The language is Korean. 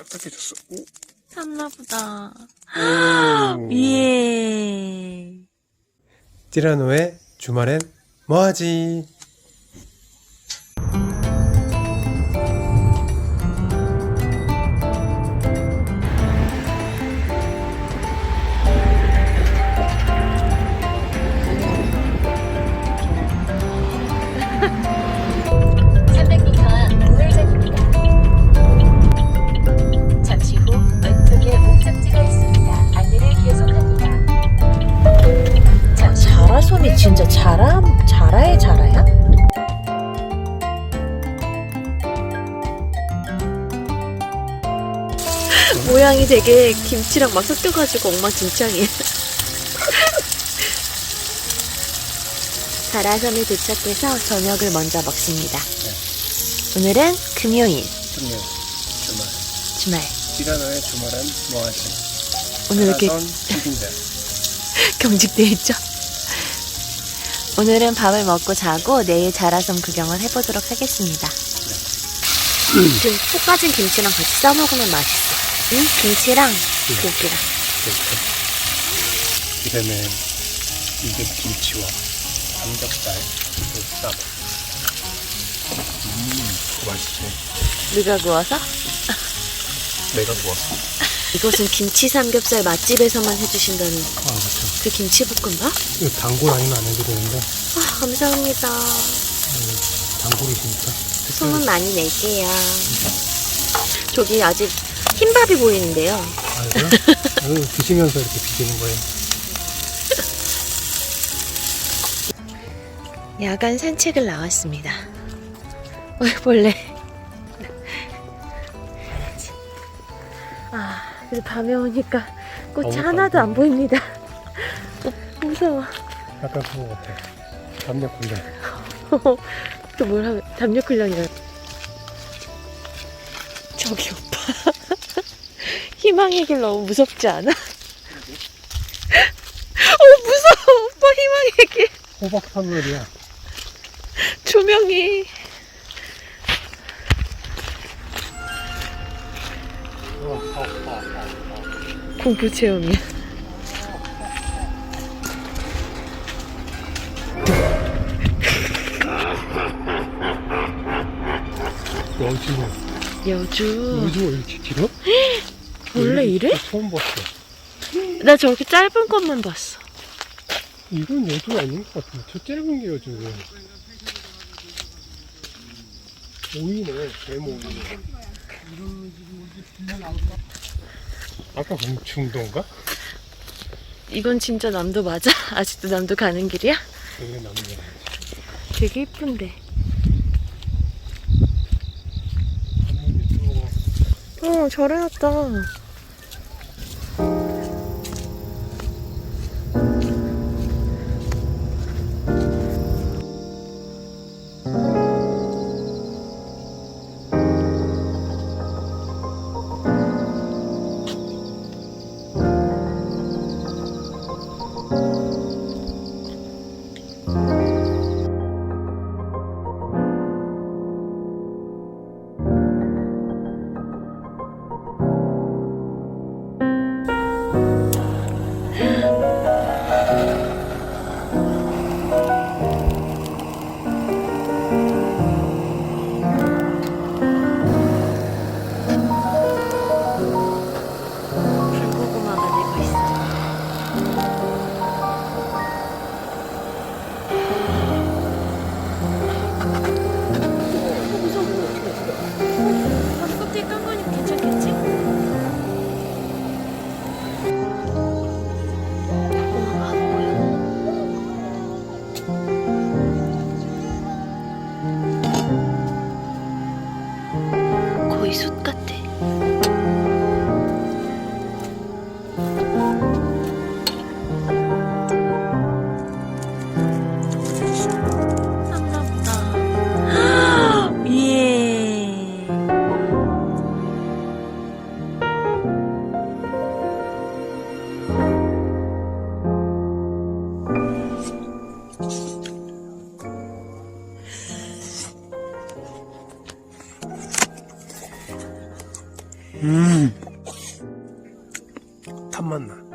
딱딱해졌어. 오. 샀나보다. 오. 예. 티라노의 주말엔 뭐하지? 진짜 자라, 자라의 자라야? 모양이 되게 김치랑 막 섞여가지고 엉망진창이야. 자라섬에 도착해서 저녁을 먼저 먹습니다. 오늘은 금요일, 금요 주말. 주말. 티라노의 주말엔 뭐하지? 오늘 이렇게. 경직돼 있죠? 오늘은 밥을 먹고 자고 내일 자라섬 구경을 해보도록 하겠습니다. 지금 푹 빠진 김치랑 같이 싸 먹으면 맛있어. 응? 김치랑 고기랑. 이렇게. 이름에 이게 김치와 삼겹살 그 싸. 음, 맛있지. 누가 구워서? 내가 구웠어. 이것은 김치 삼겹살 맛집에서만 해주신다는 아, 그 김치볶음밥? 단골 아니면 안 해드리는데 아, 감사합니다. 단골이시니까. 소문 많이 낼게요. 저기 아직 흰밥이 보이는데요. 알고요? 아유, 드시면서 이렇게 비비는 거예요. 야간 산책을 나왔습니다. 왜 벌레? 아, 그래서 밤에 오니까 꽃이 아무것도 하나도 안안 보입니다. 무서워. 약간 그거 같아. 담력 훈련. 또 뭘 하면 담력 훈련이라. 저기 오빠. 희망의 길 너무 무섭지 않아? 어 무서워 오빠 희망의 길 호박 사물이야. 조명이 공포 체험이야. 여주. 여주 여주가 이렇게 길어? 원래 이래? 나 처음 봤어. 나 저렇게 짧은 것만 봤어. 이건 여주가 아닌 것 같은데. 저 짧은 게 여주예요. 오이네. 오이네. 아까 공충도인가? 이건 진짜 남도 맞아? 아직도 남도 가는 길이야? 남는 거 되게 이쁜데. 어, 잘 해놨다. 음. 탐맛나.